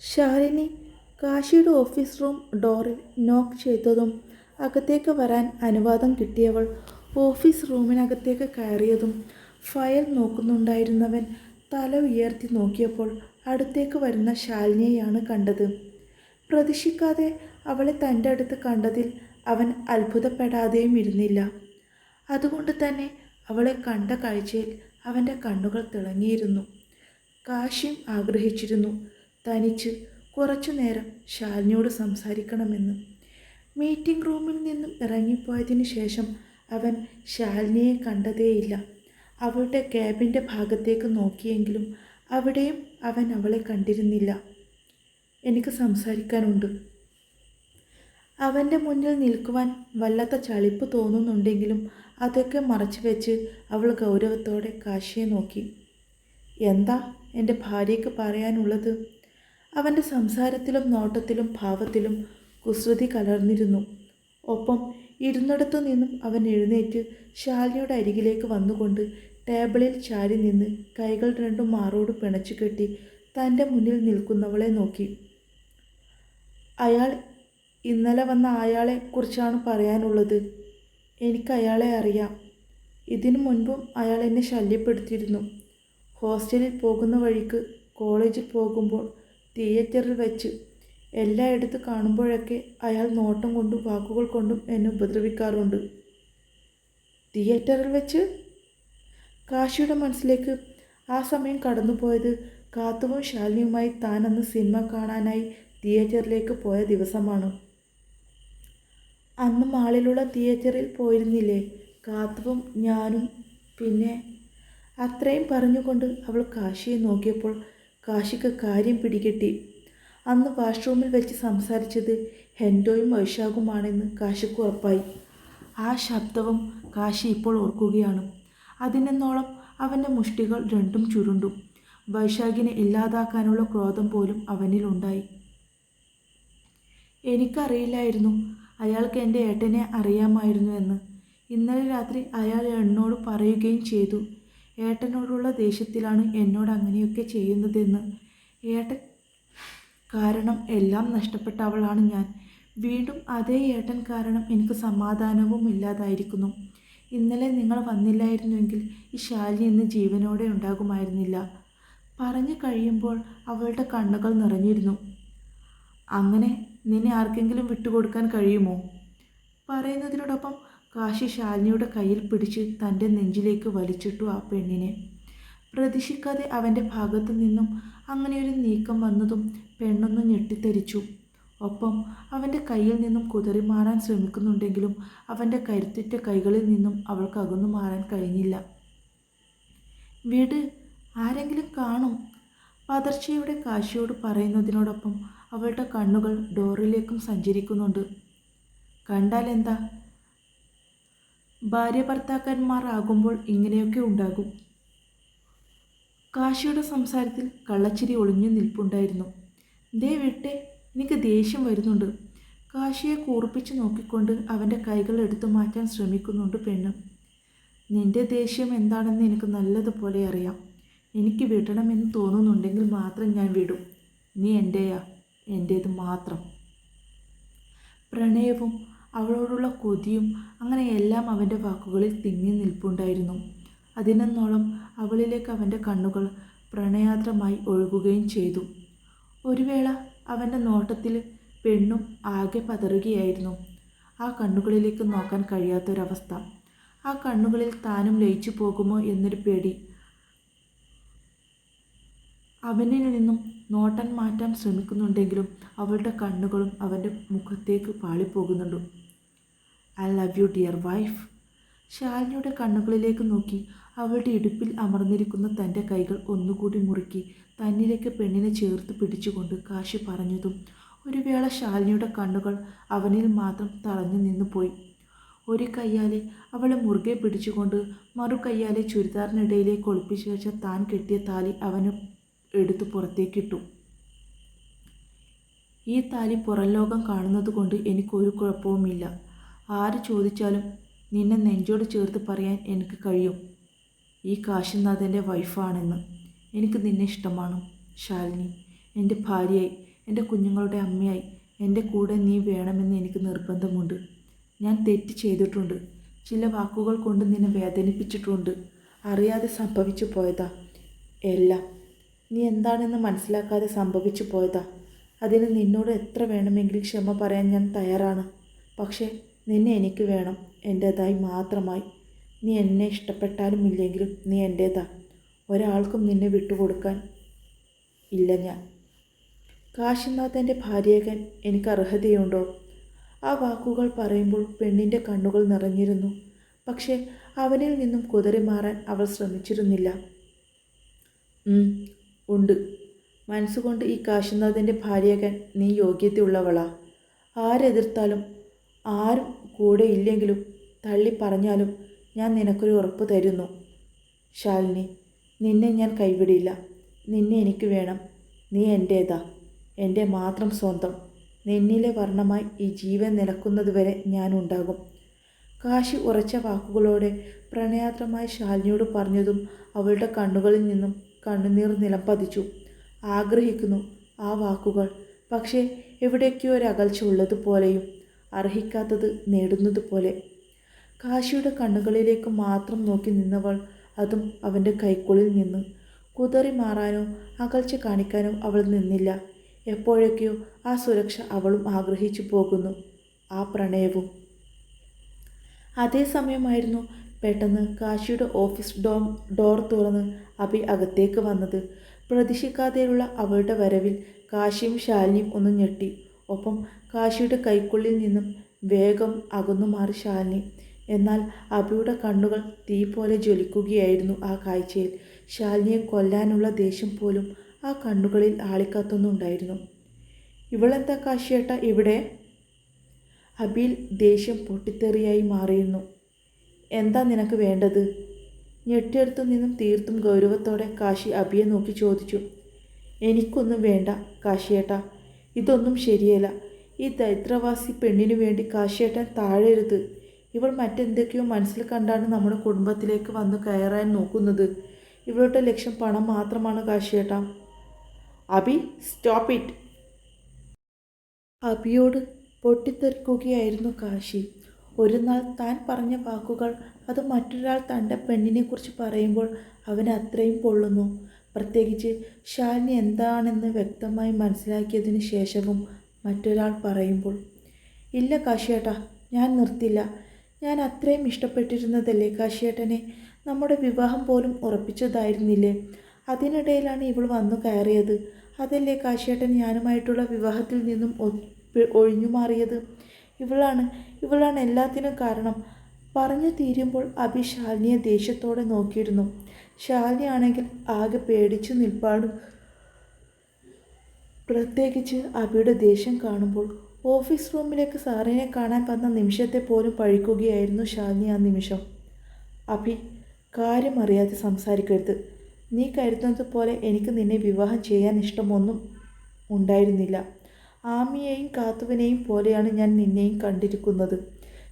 ശാലിനി കാശിയുടെ office room ഡോറിൽ നോക്ക് ചെയ്തതും അകത്തേക്ക് വരാൻ അനുവാദം കിട്ടിയവൾ ഓഫീസ് റൂമിനകത്തേക്ക് കയറിയതും ഫയൽ നോക്കുന്നുണ്ടായിരുന്നവൻ തല ഉയർത്തി നോക്കിയപ്പോൾ അടുത്തേക്ക് വരുന്ന ശാലിനിയെയാണ് കണ്ടത്. പ്രതീക്ഷിക്കാതെ അവളെ തന്റെ അടുത്ത് കണ്ടതിൽ അവൻ അത്ഭുതപ്പെടാതെയും ഇരുന്നില്ല. അതുകൊണ്ട് തന്നെ അവളെ കണ്ട കാഴ്ചയിൽ അവന്റെ കണ്ണുകൾ തിളങ്ങിയിരുന്നു. കാശ്യം ആഗ്രഹിച്ചിരുന്നു തനിച്ച് കുറച്ചു നേരം ശാലിനിയോട് സംസാരിക്കണമെന്ന്. മീറ്റിംഗ് റൂമിൽ നിന്നും ഇറങ്ങിപ്പോയതിനു ശേഷം അവൻ ശാലിനിയെ കണ്ടതേയില്ല. അവളുടെ ക്യാബിന്റെ ഭാഗത്തേക്ക് നോക്കിയെങ്കിലും അവിടെയും അവൻ അവളെ കണ്ടിരുന്നില്ല. എനിക്ക് സംസാരിക്കാനുണ്ട്. അവന്റെ മുന്നിൽ നിൽക്കുവാൻ വല്ലാത്ത ചളിപ്പ് തോന്നുന്നുണ്ടെങ്കിലും അതൊക്കെ മറച്ചു വെച്ച് അവൾ ഗൗരവത്തോടെ കാശിയെ നോക്കി. എന്താ എന്റെ ഭാര്യയ്ക്ക് പറയാനുള്ളത്? അവന്റെ സംസാരത്തിലും നോട്ടത്തിലും ഭാവത്തിലും കുസൃതി കലർന്നിരുന്നു. ഒപ്പം ഇരുന്നിടത്തു നിന്നും അവൻ എഴുന്നേറ്റ് ശാലിനിയുടെ അരികിലേക്ക് വന്നുകൊണ്ട് ടേബിളിൽ ചാരി നിന്ന് കൈകൾ രണ്ടും മാറോട് പിണച്ചു കെട്ടി തന്റെ മുന്നിൽ നിൽക്കുന്നവളെ നോക്കി. അയാൾ ഇന്നലെ വന്ന അയാളെ കുറിച്ചാണ് പറയാനുള്ളത്. എനിക്ക് അയാളെ അറിയാം. ഇതിനു മുൻപും അയാൾ എന്നെ ശല്യപ്പെടുത്തിയിരുന്നു. ഹോസ്റ്റലിൽ പോകുന്ന വഴിക്ക് കോളേജിൽ പോകുമ്പോൾ തിയേറ്ററിൽ വെച്ച് എല്ലായിടത്ത് കാണുമ്പോഴൊക്കെ അയാൾ നോട്ടം കൊണ്ടും വാക്കുകൾ കൊണ്ടും എന്നെ ഉപദ്രവിക്കാറുണ്ട്. തിയേറ്ററിൽ വെച്ച്? കാശിയുടെ മനസ്സിലേക്ക് ആ സമയം കടന്നുപോയത് കാത്തുവും ശാലിനിയുമായി താനന്ന് സിനിമ കാണാനായി തിയേറ്ററിലേക്ക് പോയ ദിവസമാണ്. അന്ന് മാളിലുള്ള തിയേറ്ററിൽ പോയിരുന്നില്ലേ? കാത്തുവും ഞാനും പിന്നെ അത്രയും പറഞ്ഞുകൊണ്ട് അവൾ കാശിയെ നോക്കിയപ്പോൾ കാശിക്ക് കാര്യം പിടികിട്ടി. അന്ന് വാഷ്റൂമിൽ വെച്ച് സംസാരിച്ചത് ഹെൻഡോയും വൈശാഖുമാണെന്ന് കാശിക്ക് ഉറപ്പായി. ആ ശബ്ദവും കാശി ഇപ്പോൾ ഓർക്കുകയാണ്. അതിനെന്നോളം അവന്റെ മുഷ്ടികൾ രണ്ടും ചുരുണ്ടു. വൈശാഖിനെ ഇല്ലാതാക്കാനുള്ള ക്രോധം പോലും അവനിലുണ്ടായി എനിക്കറിയില്ലായിരുന്നു അയാൾക്ക് എന്റെ ഏട്ടനെ അറിയാമായിരുന്നു എന്ന്. ഇന്നലെ രാത്രി അയാൾ എന്നോട് പറയുകയും ചെയ്തു. ഏട്ടനോടുള്ള ദേഷ്യത്തിലാണ് എന്നോട് അങ്ങനെയൊക്കെ ചെയ്യുന്നതെന്ന്. ഏട്ടൻ കാരണം എല്ലാം നഷ്ടപ്പെട്ട അവളാണ് ഞാൻ. വീണ്ടും അതേ ഏട്ടൻ കാരണം എനിക്ക് സമാധാനവും ഇല്ലാതായിരിക്കുന്നു. ഇന്നലെ നിങ്ങൾ വന്നില്ലായിരുന്നുവെങ്കിൽ ഈ ശാലിനി ഇന്ന് ജീവനോടെ ഉണ്ടാകുമായിരുന്നില്ല. പറഞ്ഞു കഴിയുമ്പോൾ അവളുടെ കണ്ണുകൾ നിറഞ്ഞിരുന്നു. അങ്ങനെ നിന്നെ ആർക്കെങ്കിലും വിട്ടുകൊടുക്കാൻ കഴിയുമോ? പറയുന്നതിനോടൊപ്പം കാശി ശാലിനിയുടെ കയ്യിൽ പിടിച്ച് തന്റെ നെഞ്ചിലേക്ക് വലിച്ചിട്ടു ആ പെണ്ണിനെ. പ്രതീക്ഷിക്കാതെ അവന്റെ ഭാഗത്തു നിന്നും അങ്ങനെയൊരു നീക്കം വന്നതും പെണ്ണൊന്ന് ഞെട്ടിത്തെരിച്ചു. ഒപ്പം അവന്റെ കയ്യിൽ നിന്നും കുതറി മാറാൻ ശ്രമിക്കുന്നുണ്ടെങ്കിലും അവന്റെ കരുത്തുറ്റ കൈകളിൽ നിന്നും അവൾക്ക് അകന്നു മാറാൻ കഴിഞ്ഞില്ല. വീട് ആരെങ്കിലും കാണും പതർച്ചയുടെ കാശിയോട് പറയുന്നതിനോടൊപ്പം അവളുടെ കണ്ണുകൾ ഡോറിലേക്കും സഞ്ചരിക്കുന്നുണ്ട്. കണ്ടാൽ എന്താ ഭാര്യ ഭർത്താക്കന്മാർ ആകുമ്പോൾ ഇങ്ങനെയൊക്കെ ഉണ്ടാകും. കാശിയുടെ സംസാരത്തിൽ കള്ളച്ചിരി ഒളിഞ്ഞു നിൽപ്പുണ്ടായിരുന്നു. ദേ വിട്ടെ എനിക്ക് ദേഷ്യം വരുന്നുണ്ട്. കാശിയെ കൂർപ്പിച്ച് നോക്കിക്കൊണ്ട് അവന്റെ കൈകൾ എടുത്തു മാറ്റാൻ ശ്രമിക്കുന്നുണ്ട് പെണ്ണ്. നിന്റെ ദേഷ്യം എന്താണെന്ന് എനിക്ക് നല്ലതുപോലെ അറിയാം. എനിക്ക് വിടണമെന്ന് തോന്നുന്നുണ്ടെങ്കിൽ മാത്രം ഞാൻ വിടും. നീ എന്റെയാ എന്റേത് മാത്രം. പ്രണയവും അവളോടുള്ള കൊതിയും അങ്ങനെ എല്ലാം അവന്റെ വാക്കുകളിൽ തിങ്ങി നിൽപ്പുണ്ടായിരുന്നു. അതിനെന്നോളം അവളിലേക്ക് അവന്റെ കണ്ണുകൾ പ്രണയാദ്രമായി ഒഴുകുകയും ചെയ്തു. ഒരു വേള അവന്റെ നോട്ടത്തിൽ പെണ്ണും ആകെ പതറുകയായിരുന്നു. ആ കണ്ണുകളിലേക്ക് നോക്കാൻ കഴിയാത്തൊരവസ്ഥ. ആ കണ്ണുകളിൽ താനും ലയിച്ചു പോകുമോ എന്നൊരു പേടി. അവനിൽ നിന്നും നോട്ടം മാറ്റാൻ ശ്രമിക്കുന്നുണ്ടെങ്കിലും അവളുടെ കണ്ണുകളും അവന്റെ മുഖത്തേക്ക് പാളിപ്പോകുന്നുണ്ട്. I love you dear wife ശാലിനിയുടെ കണ്ണുകളിലേക്ക് നോക്കി. അവളുടെ ഇടുപ്പിൽ അമർന്നിരിക്കുന്ന തന്റെ കൈകൾ ഒന്നുകൂടി മുറുക്കി. തന്നിലേക്ക് പെണ്ണിനെ ചേർത്ത് പിടിച്ചുകൊണ്ട് കാശി പറഞ്ഞതും ഒരു വേള ശാലിനിയുടെ കണ്ണുകൾ അവനിൽ മാത്രം തളഞ്ഞു നിന്നു പോയി ഒരു കയ്യാലെ അവളെ മുറുകെ പിടിച്ചുകൊണ്ട് മറു കയ്യാലെ ചുരിദാറിനിടയിലേക്ക് ഒളിപ്പിച്ചു വെച്ച താൻ കെട്ടിയ താലി അവന് എടുത്ത് പുറത്തേക്കിട്ടു ഈ താലി പുറം ലോകം കാണുന്നത് കൊണ്ട് എനിക്കൊരു കുഴപ്പവുമില്ല. ആര് ചോദിച്ചാലും നിന്നെ നെഞ്ചോട് ചേർത്ത് പറയാൻ എനിക്ക് കഴിയും. ഈ കാശിനാഥന്റെ വൈഫാണെന്ന് എനിക്ക് നിന്നെ ഇഷ്ടമാണ് ശാലിനി. എന്റെ ഭാര്യയായി എന്റെ കുഞ്ഞുങ്ങളുടെ അമ്മയായി എന്റെ കൂടെ നീ വേണമെന്ന് എനിക്ക് നിർബന്ധമുണ്ട്. ഞാൻ തെറ്റ് ചെയ്തിട്ടുണ്ട്. ചില വാക്കുകൾ കൊണ്ട് നിന്നെ വേദനിപ്പിച്ചിട്ടുണ്ട്. അറിയാതെ സംഭവിച്ചു പോയതാ. എല്ലാം. നീ എന്താണെന്ന് മനസ്സിലാക്കാതെ സംഭവിച്ചു പോയതാ. അതിന് നിന്നോട് എത്ര വേണമെങ്കിലും ക്ഷമ പറയാൻ ഞാൻ തയ്യാറാണ്. പക്ഷേ നിന്നെ എനിക്ക് വേണം. എന്റേതായി മാത്രമായി. നീ എന്നെ ഇഷ്ടപ്പെട്ടാലും ഇല്ലെങ്കിലും നീ എന്റേതാ ഒരാൾക്കും നിന്നെ വിട്ടുകൊടുക്കാൻ ഇല്ല ഞാൻ. കാശിനാഥന്റെ ഭാര്യകൻ എനിക്ക് അർഹതയുണ്ടോ? ആ വാക്കുകൾ പറയുമ്പോൾ പെണ്ണിന്റെ കണ്ണുകൾ നിറഞ്ഞിരുന്നു. പക്ഷേ അവനിൽ നിന്നും കുതറി മാറാൻ അവൾ ശ്രമിച്ചിരുന്നില്ല. ഉണ്ട്. മനസ്സുകൊണ്ട് ഈ കാശിനാഥന്റെ ഭാര്യകൻ നീ യോഗ്യതയുള്ളവളാ. ആരെതിർത്താലും ആരും കൂടെ ഇല്ലെങ്കിലും തള്ളി പറഞ്ഞാലും ഞാൻ നിനക്കൊരു ഉറപ്പ് തരുന്നു. ശാലിനി നിന്നെ ഞാൻ കൈവിടില്ല. നിന്നെ എനിക്ക് വേണം. നീ എന്റേതാ എന്റെ മാത്രം സ്വന്തം. നിന്നിലെ വർണമായി ഈ ജീവൻ നിലക്കുന്നതുവരെ ഞാൻ ഉണ്ടാകും. കാശി ഉറച്ച വാക്കുകളോടെ പ്രണയാത്രമായി ശാലിനിയോട് പറഞ്ഞതും അവളുടെ കണ്ണുകളിൽ നിന്നും കണ്ണുനീർ നിലം പതിച്ചു. ആഗ്രഹിക്കുന്നു ആ വാക്കുകൾ. പക്ഷേ എവിടേക്കോ ഒരു അകൽച്ച ഉള്ളതുപോലെയും അർഹിക്കാത്തത് നേടുന്നത് പോലെ. കാശിയുടെ കണ്ണുകളിലേക്ക് മാത്രം നോക്കി നിന്നവൾ അതും അവന്റെ കൈക്കുള്ളിൽ നിന്ന്. കുതറി മാറാനോ അകൽച്ച കാണിക്കാനോ അവൾ നിന്നില്ല. എപ്പോഴൊക്കെയോ ആ സുരക്ഷ അവളും ആഗ്രഹിച്ചു പോകുന്നു ആ പ്രണയവും. അതേസമയമായിരുന്നു പെട്ടെന്ന് കാശിയുടെ ഓഫീസ് ഡോ ഡോർ തുറന്ന് അഭി അകത്തേക്ക് വന്നത്. പ്രതീക്ഷിക്കാതെയുള്ള അവളുടെ വരവിൽ കാശിയും ശാലിനിയും ഒന്ന് ഞെട്ടി. ഒപ്പം കാശിയുടെ കൈക്കുള്ളിൽ നിന്നും വേഗം അകന്നു മാറി ശാലിനി. എന്നാൽ അഭിയുടെ കണ്ണുകൾ തീ പോലെ ജ്വലിക്കുകയായിരുന്നു ആ കാഴ്ചയിൽ. ശാലിനിയെ കൊല്ലാനുള്ള ദേഷ്യം പോലും ആ കണ്ണുകളിൽ ആളിക്കത്തുന്നുണ്ടായിരുന്നു. ഇവളെന്താ കാശിയേട്ട ഇവിടെ? അബിയിൽ ദേഷ്യം പൊട്ടിത്തെറിയായി മാറിയിരുന്നു. എന്താ നിനക്ക് വേണ്ടത്? ഞെട്ടിയെടുത്തു നിന്നും തീർത്തും ഗൗരവത്തോടെ കാശി അബിയെ നോക്കി ചോദിച്ചു. എനിക്കൊന്നും വേണ്ട കാശിയേട്ട. ഇതൊന്നും ശരിയല്ല. ഈ ദരിദ്രവാസി പെണ്ണിന് വേണ്ടി കാശിയേട്ടൻ താഴരുത് ഇവൾ മറ്റെന്തൊക്കെയോ മനസ്സിൽ കണ്ടാണ് നമ്മുടെ കുടുംബത്തിലേക്ക് വന്ന് കയറാൻ നോക്കുന്നത്. ഇവളുടെ ലക്ഷ്യം പണം മാത്രമാണ് കാശിയേട്ട. Abhi stop it. അബിയോട് പൊട്ടിത്തെറിക്കുകയായിരുന്നു കാശി. ഒരു നാൾ താൻ പറഞ്ഞ വാക്കുകൾ അത് മറ്റൊരാൾ തന്റെ പെണ്ണിനെക്കുറിച്ച് പറയുമ്പോൾ അവൻ അത്രയും പൊള്ളുന്നു. പ്രത്യേകിച്ച് ശാലിനി എന്താണെന്ന് വ്യക്തമായി മനസ്സിലാക്കിയതിന് ശേഷവും മറ്റൊരാൾ പറയുമ്പോൾ ഇല്ല കാശിയേട്ടാ ഞാൻ നിർത്തില്ല. ഞാൻ അത്രയും ഇഷ്ടപ്പെട്ടിരുന്നതല്ലേ കാശിയേട്ടനെ? നമ്മുടെ വിവാഹം പോലും ഉറപ്പിച്ചതായിരുന്നില്ലേ? അതിനിടയിലാണ് ഇവൾ വന്നു കയറിയത്. അതല്ലേ കാശിയേട്ടൻ ഞാനുമായിട്ടുള്ള വിവാഹത്തിൽ നിന്നും ഒഴിഞ്ഞു മാറിയത്? ഇവളാണ് ഇവളാണ് എല്ലാത്തിനും കാരണം. പറഞ്ഞു തീരുമ്പോൾ അഭി ശാലിനിയെ ദേഷ്യത്തോടെ നോക്കിയിരുന്നു. ശാലിനി ആണെങ്കിൽ ആകെ പേടിച്ചു നിൽപ്പാടും പ്രത്യേകിച്ച് അബിയുടെ ദേഷ്യം കാണുമ്പോൾ ഓഫീസ് റൂമിലേക്ക് സാറിനെ കാണാൻ വന്ന നിമിഷത്തെ പോലും പഴിക്കുകയായിരുന്നു ശാലിനി ആ നിമിഷം. അഭി കാര്യം അറിയാതെ സംസാരിക്കരുത്. നീ കരുതുന്നത് പോലെ എനിക്ക് നിന്നെ വിവാഹം ചെയ്യാൻ ഇഷ്ടമൊന്നും ഉണ്ടായിരുന്നില്ല. ആമിയെയും കാത്തുവിനെയും പോലെയാണ് ഞാൻ നിന്നെയും കണ്ടിരിക്കുന്നത്.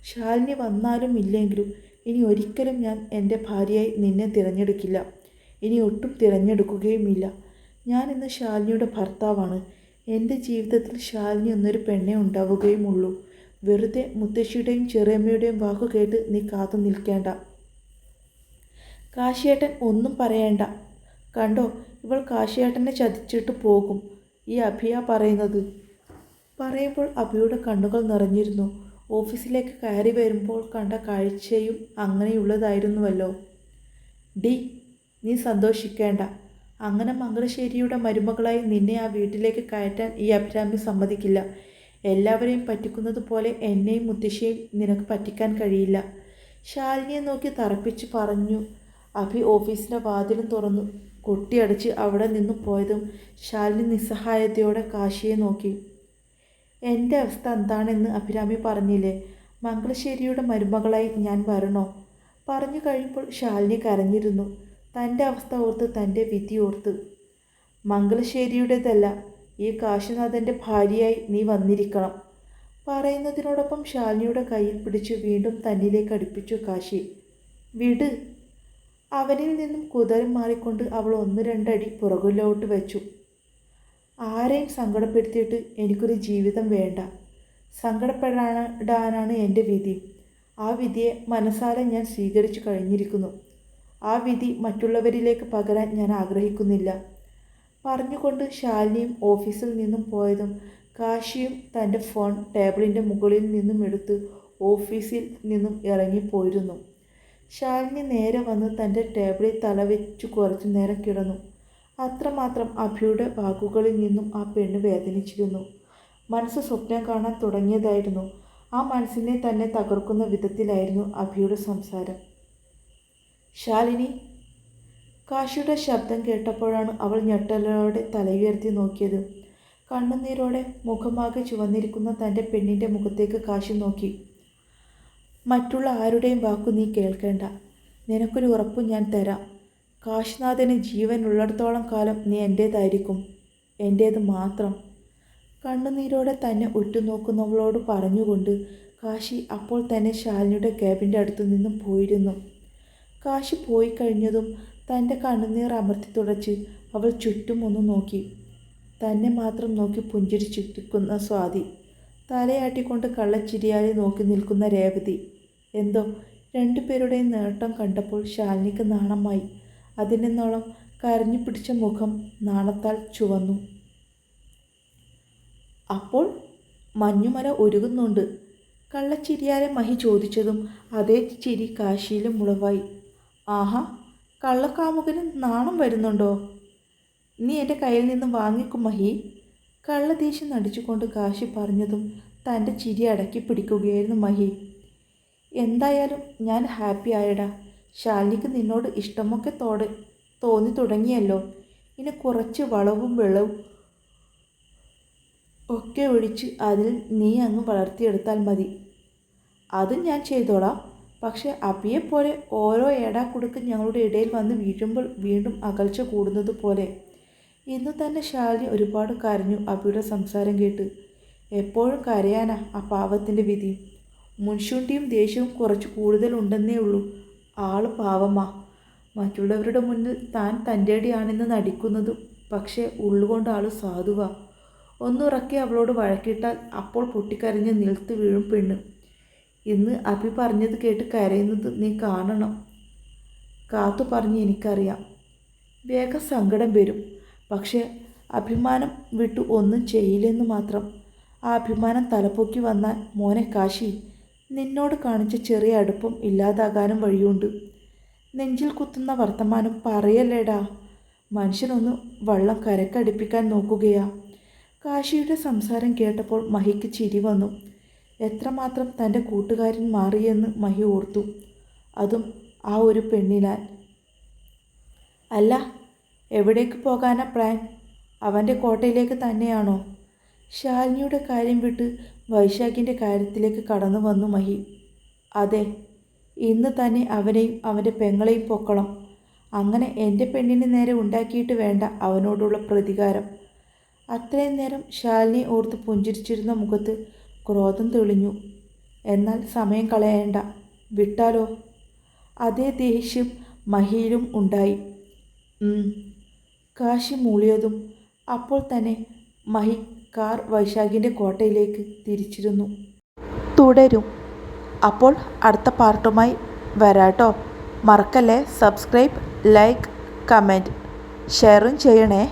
ശാലിനി വന്നാലും ഇല്ലെങ്കിലും ഇനി ഒരിക്കലും ഞാൻ എന്റെ ഭാര്യയായി നിന്നെ തിരഞ്ഞെടുക്കില്ല. ഇനി ഒട്ടും തിരഞ്ഞെടുക്കുകയുമില്ല. ഞാൻ ഇന്ന് ശാലിനിയുടെ ഭർത്താവാണ്. എന്റെ ജീവിതത്തിൽ ശാലിനി എന്നൊരു പെണ്ണെ ഉണ്ടാവുകയുമുള്ളൂ. വെറുതെ മുത്തശ്ശിയുടെയും ചെറിയമ്മയുടെയും വാക്കു കേട്ട് നീ കാത്തു നിൽക്കേണ്ട. കാശിയേട്ടൻ ഒന്നും പറയേണ്ട. കണ്ടോ ഇവൾ കാശിയേട്ടനെ ചതിച്ചിട്ട് പോകും. ഈ അഭിയ പറയുന്നത്. പറയുമ്പോൾ അഭിയുടെ കണ്ണുകൾ നിറഞ്ഞിരുന്നു. ഓഫീസിലേക്ക് കയറി വരുമ്പോൾ കണ്ട കാഴ്ചയും അങ്ങനെയുള്ളതായിരുന്നുവല്ലോ. ഡി നീ സന്തോഷിക്കേണ്ട. അങ്ങനെ മംഗളശ്ശേരിയുടെ മരുമകളായി നിന്നെ ആ വീട്ടിലേക്ക് കയറ്റാൻ ഈ അഭിരാമി സമ്മതിക്കില്ല. എല്ലാവരെയും പറ്റിക്കുന്നത് പോലെ എന്നെയും മുത്തശ്ശിയെയും നിനക്ക് പറ്റിക്കാൻ കഴിയില്ല. ശാലിനിയെ നോക്കി തറപ്പിച്ച് പറഞ്ഞു. അഭി ഓഫീസിന്റെ വാതിലും തുറന്നു. കൊട്ടിയടച്ച് അവിടെ നിന്നും പോയതും ശാലിനി നിസ്സഹായതയോടെ കാശിയെ നോക്കി. എന്റെ അവസ്ഥ എന്താണെന്ന് അഭിരാമി പറഞ്ഞില്ലേ? മംഗളശ്ശേരിയുടെ മരുമകളായി ഞാൻ വരണോ? പറഞ്ഞു കഴിയുമ്പോൾ ശാലിനി കരഞ്ഞിരുന്നു. തന്റെ അവസ്ഥ ഓർത്ത് തന്റെ വിധി ഓർത്ത് മംഗളശ്ശേരിയുടേതല്ല ഈ കാശിനാഥന്റെ ഭാര്യയായി നീ വന്നിരിക്കണം പറയുന്നതിനോടൊപ്പം ശാലിനിയുടെ കയ്യിൽ പിടിച്ച് വീണ്ടും തന്നിലേക്ക് അടുപ്പിച്ചു കാശി. വിട്. അവനിൽ നിന്നും കുതറി മാറിക്കൊണ്ട് അവൾ ഒന്ന് രണ്ടടി പുറകിലോട്ട് വെച്ചു. ആരെയും സങ്കടപ്പെടുത്തിയിട്ട് എനിക്കൊരു ജീവിതം വേണ്ട. സങ്കടപ്പെടാനാണ് എന്റെ വിധി. ആ വിധിയെ മനസ്സാലെ ഞാൻ സ്വീകരിച്ചു കഴിഞ്ഞിരിക്കുന്നു. ആ വിധി മറ്റുള്ളവരിലേക്ക് പകരാൻ ഞാൻ ആഗ്രഹിക്കുന്നില്ല. പറഞ്ഞുകൊണ്ട് ശാലിനിയും ഓഫീസിൽ നിന്നും പോയതും കാശിയും തന്റെ ഫോൺ ടേബിളിന്റെ മുകളിൽ നിന്നും എടുത്ത് ഓഫീസിൽ നിന്നും ഇറങ്ങിപ്പോയിരുന്നു ശാലിനി നേരെ വന്ന് തന്റെ ടേബിളിൽ തലവെച്ചു കുറച്ചു നേരം കിടന്നു. അത്രമാത്രം അഭിയുടെ വാക്കുകളിൽ നിന്നും ആ പെണ്ണ് വേദനിച്ചിരുന്നു. മനസ്സ് സ്വപ്നം കാണാൻ തുടങ്ങിയതായിരുന്നു. ആ മനസ്സിനെ തന്നെ തകർക്കുന്ന വിധത്തിലായിരുന്നു അഭിയുടെ സംസാരം. ശാലിനി കാശിയുടെ ശബ്ദം കേട്ടപ്പോഴാണ് അവൾ ഞെട്ടലോടെ തലയുയർത്തി നോക്കിയത്. കണ്ണുനീരോടെ മുഖമാകെ ചുവന്നിരിക്കുന്ന തന്റെ പെണ്ണിന്റെ മുഖത്തേക്ക് കാശി നോക്കി. മറ്റുള്ള ആരുടെയും വാക്കു നീ കേൾക്കേണ്ട. നിനക്കൊരു ഉറപ്പ് ഞാൻ തരാം. കാശിനാഥന് ജീവൻ ഉള്ളിടത്തോളം കാലം നീ എന്റേതായിരിക്കും എന്റേത് മാത്രം. കണ്ണുനീരോടെ തന്നെ ഉറ്റുനോക്കുന്നവളോട് പറഞ്ഞുകൊണ്ട് കാശി അപ്പോൾ തന്നെ ശാലിനിയുടെ ക്യാബിന്റെ അടുത്തു നിന്നും പോയിരുന്നു. കാശി പോയി കഴിഞ്ഞതും തന്റെ കണ്ണുനീർ അമർത്തി തുടച്ച് അവൾ ചുറ്റും ഒന്ന് നോക്കി. തന്നെ മാത്രം നോക്കി പുഞ്ചിരി പുഞ്ചിരിച്ചിരിക്കുന്ന സ്വാതി. തലയാട്ടിക്കൊണ്ട് കള്ളച്ചിരിയാലെ നോക്കി നിൽക്കുന്ന രേവതി. എന്തോ രണ്ടുപേരുടെയും നേട്ടം കണ്ടപ്പോൾ ശാലിനിക്ക് നാണമായി. അതിനെന്നോളം കരഞ്ഞു പിടിച്ച മുഖം നാണത്താൽ ചുവന്നു. അപ്പോൾ മഞ്ഞുമല ഒരുങ്ങുന്നുണ്ട്. കള്ളച്ചിരിയാലെ മഹി ചോദിച്ചതും അതേ ചിരി കാശിയിലും മുളവായി. ആഹാ കള്ളക്കാമുകന് നാണം വരുന്നുണ്ടോ? നീ എന്റെ കയ്യിൽ നിന്ന് വാങ്ങിക്കും മഹി. കള്ളദേശം നടിച്ചുകൊണ്ട് കാശി പറഞ്ഞതും തന്റെ ചിരി അടക്കി പിടിക്കുകയായിരുന്നു മഹി. എന്തായാലും ഞാൻ ഹാപ്പി ആയടാ. ശാലിനിക്ക് നിന്നോട് ഇഷ്ടമൊക്കെ തോടെ തോന്നി തുടങ്ങിയല്ലോ. ഇനി കുറച്ച് വളവും വെള്ളവും ഒക്കെ ഒഴിച്ച് അതിൽ നീ അങ്ങ് വളർത്തിയെടുത്താൽ മതി. അത് ഞാൻ ചെയ്തോളാം. പക്ഷെ അബിയെപ്പോലെ ഓരോ ഏടാക്കുടുക്കും ഞങ്ങളുടെ ഇടയിൽ വന്ന് വീഴുമ്പോൾ വീണ്ടും അകൽച്ച കൂടുന്നത് പോലെ. ഇന്ന് തന്നെ ശാലിനി ഒരുപാട് കരഞ്ഞു അബിയുടെ സംസാരം കേട്ട്. എപ്പോഴും കരയാനാ ആ പാവത്തിന്റെ വിധി. മുൻശുണ്ടിയും ദേഷ്യവും കുറച്ച് കൂടുതലുണ്ടെന്നേ ഉള്ളൂ. ആൾ പാവമാ. മറ്റുള്ളവരുടെ മുന്നിൽ താൻ തന്റെടിയാണെന്ന് നടിക്കുന്നത് പക്ഷേ ഉള്ളുകൊണ്ട് ആൾ സാധുവാ. ഒന്നുറക്കി അവളോട് വഴക്കിട്ടാൽ അപ്പോൾ പൊട്ടിക്കരഞ്ഞ് നിലത്ത് വീഴും പെണ്ണ്. ഇന്ന് അഭി പറഞ്ഞത് കേട്ട് കരയുന്നത് നീ കാണണം. കാത്തു പറഞ്ഞ് എനിക്കറിയാം. വേഗം സങ്കടം വരും. പക്ഷേ അഭിമാനം വിട്ടു ഒന്നും ചെയ്യില്ലെന്ന് മാത്രം. ആ അഭിമാനം തലപ്പൊക്കി വന്നാൽ മോനെ കാശി നിന്നോട് കാണിച്ച ചെറിയ അടുപ്പം ഇല്ലാതാകാനും വഴിയുണ്ട്. നെഞ്ചിൽ കുത്തുന്ന വർത്തമാനം പറയല്ലേടാ? മനുഷ്യനൊന്ന് വള്ളം കരക്കടുപ്പിക്കാൻ നോക്കുകയാ. കാശിയുടെ സംസാരം കേട്ടപ്പോൾ മഹിക്ക് ചിരി വന്നു. എത്രമാത്രം തന്റെ കൂട്ടുകാരൻ മാറിയെന്ന് മഹി ഓർത്തു. അതും ആ ഒരു പെണ്ണിനാൽ. അല്ല എവിടേക്ക് പോകാനാ പ്ലാൻ? അവന്റെ കോട്ടയിലേക്ക് തന്നെയാണോ? ശാലിനിയുടെ കാര്യം വിട്ട് വൈശാഖിന്റെ കാര്യത്തിലേക്ക് കടന്നു വന്നു മഹി. അതെ ഇന്ന് തന്നെ അവനെയും അവന്റെ പെങ്ങളെയും പൊക്കണം. അങ്ങനെ എന്റെ പെണ്ണിന് നേരെ ഉണ്ടാക്കിയിട്ട് വേണ്ട അവനോടുള്ള പ്രതികാരം. അത്രയും നേരം ശാലിനി ഓർത്ത് പുഞ്ചിരിച്ചിരുന്ന മുഖത്ത് ക്രോധം തെളിഞ്ഞു. എന്നാൽ സമയം കളയേണ്ട. വിട്ടാലോ? അതേ ദേഷ്യം മഹിയിലും ഉണ്ടായി. കാശി മൂളിയതും അപ്പോൾ തന്നെ മഹി കാർ വൈശാഖിന്റെ കോട്ടയിലേക്ക് തിരിച്ചിരുന്നു. തുടരും. അപ്പോൾ അടുത്ത പാർട്ടുമായി വരാട്ടോ മറക്കല്ലേ? Subscribe like comment. ഷെയറും ചെയ്യണേ.